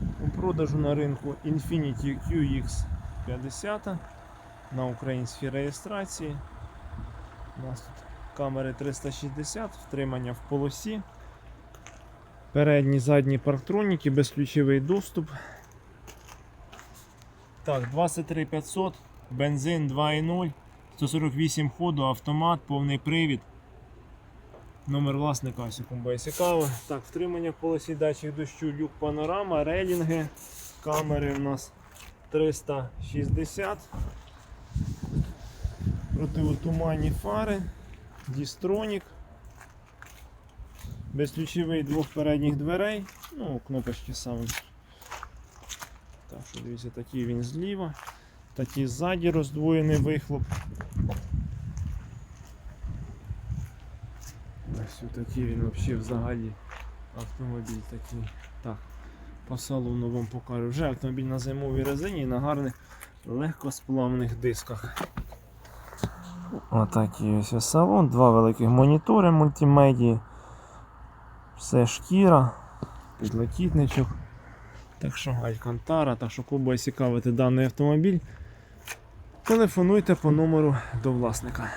У продажу на ринку Infiniti QX50 на українській реєстрації. У нас тут камери 360, втримання в полосі. Передні, задні парктроніки, безключовий доступ. Так, 23500, бензин 2.0, 148 ходу, автомат, повний привід. Номер власника якому цікаво. Так, втримання в полосі датчик дощу, люк панорама, рейлінги. Камери у нас 360. Противотуманні фари, дістронік. Безключовий двох передніх дверей. Ну, кнопочки самі. Так, що дивіться, такий він зліва. Такий ззаді роздвоєний вихлоп. Ось такий він взагалі взагалі автомобіль такий. Так, по салону вам покажу. Вже автомобіль на зимовій резині і на гарних легкосплавних дисках. Отакий ось салон, два великих монітори мультимедії. Все шкіра, підлокітничок. Так що Алькантара, так що кого цікавити даний автомобіль, телефонуйте по номеру до власника.